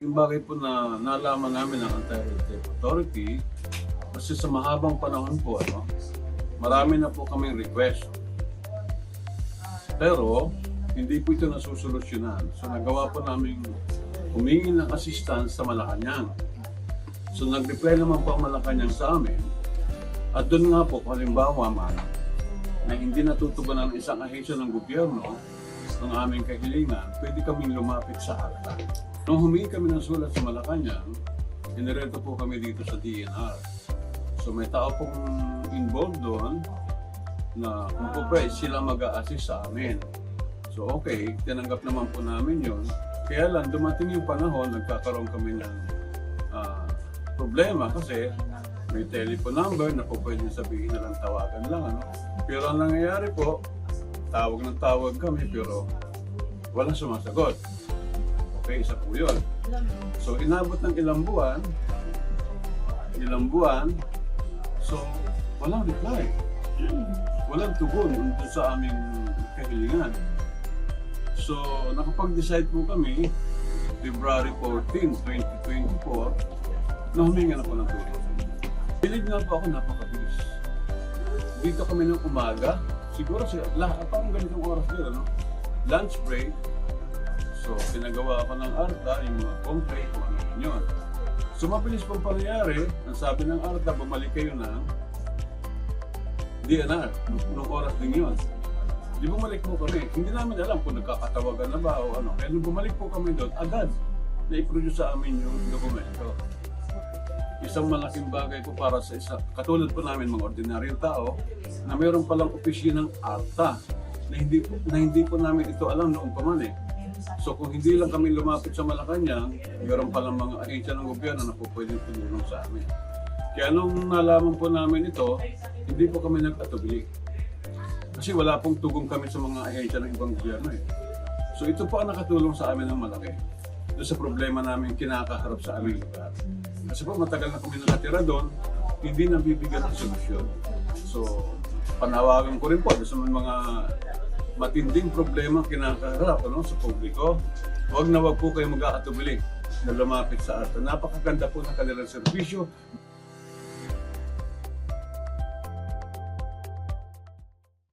Yung bagay po na nalaman namin ng Anti-Red Tape Authority, kasi sa mahabang panahon po, ano, marami na po kaming request. Pero, hindi po ito nasusolusyonan. So, nagawa po namin humingi ng assistance sa Malacanang. So, nag-reply naman po ang Malacanang sa amin. At doon nga po, halimbawa man, na hindi natutugunan ng isang ahensya ng gobyerno ng aming kahilingan, pwede kaming lumapit sa ACTA. Nung humingi kami ng sulat sa Malacanang, inireto po kami dito sa DNR. So may tao pong involved doon na kung po pwede sila mag assist sa amin. So okay, tinanggap naman po namin yun. Kaya lang, dumating yung panahon, nagkakaroon kami ng ah, problema kasi may telephone number na po pwede sabihin na lang tawagan lang. Ano? Pero ang nangyayari po, tawag ng tawag kami pero walang sumasagot. Isa po yun. So inabot ng ilang buwan, ilang buwan, so walang reply. Walang tugon dun sa aming kahilingan. So nakapag-decide po kami, February 14, 2024, na huminga na po ng tulong. Pilig nga po ako napakabilis. Dito kami ng umaga, siguro si lahat parang ganitong oras din, ano? Lunch break, So, pinagawa ko ng ARTA, yung mga concrete, kung ano yun yun. So, mabilis pong pangyayari, ang sabi ng ARTA, bumalik kayo ng DNR, nung oras din yun. Di bumalik po kami. Hindi namin alam kung nagkakatawagan na ba o ano. Kaya nung bumalik po kami doon, agad na i-produce sa amin yung dokumento. Isang malaking bagay po para sa isa, katulad po namin mga ordinaryong tao, na mayroon palang opisina ng ARTA na hindi, na hindi po namin ito alam noong pa man eh. So kung hindi lang kami lumapit sa Malacanang, mayroon palang mga ahensya ng gobyerno na po pwedeng tumulong sa amin. Kaya nung nalaman po namin ito, hindi po kami nagtatubili. Kasi wala pong tugong kami sa mga ahensya ng ibang gobyerno eh. So ito po ang nakatulong sa amin ng malaki. Doon sa problema namin kinakaharap sa aming lugar. Kasi po matagal na kami nakatira doon, hindi nabibigyan ng solusyon. So panawagan ko rin po sa mga matinding problema kinakaharap ano, sa publiko, huwag na huwag po kayo mag-aatubili na lumapit sa ARTA. Napakaganda po ng kanilang serbisyo.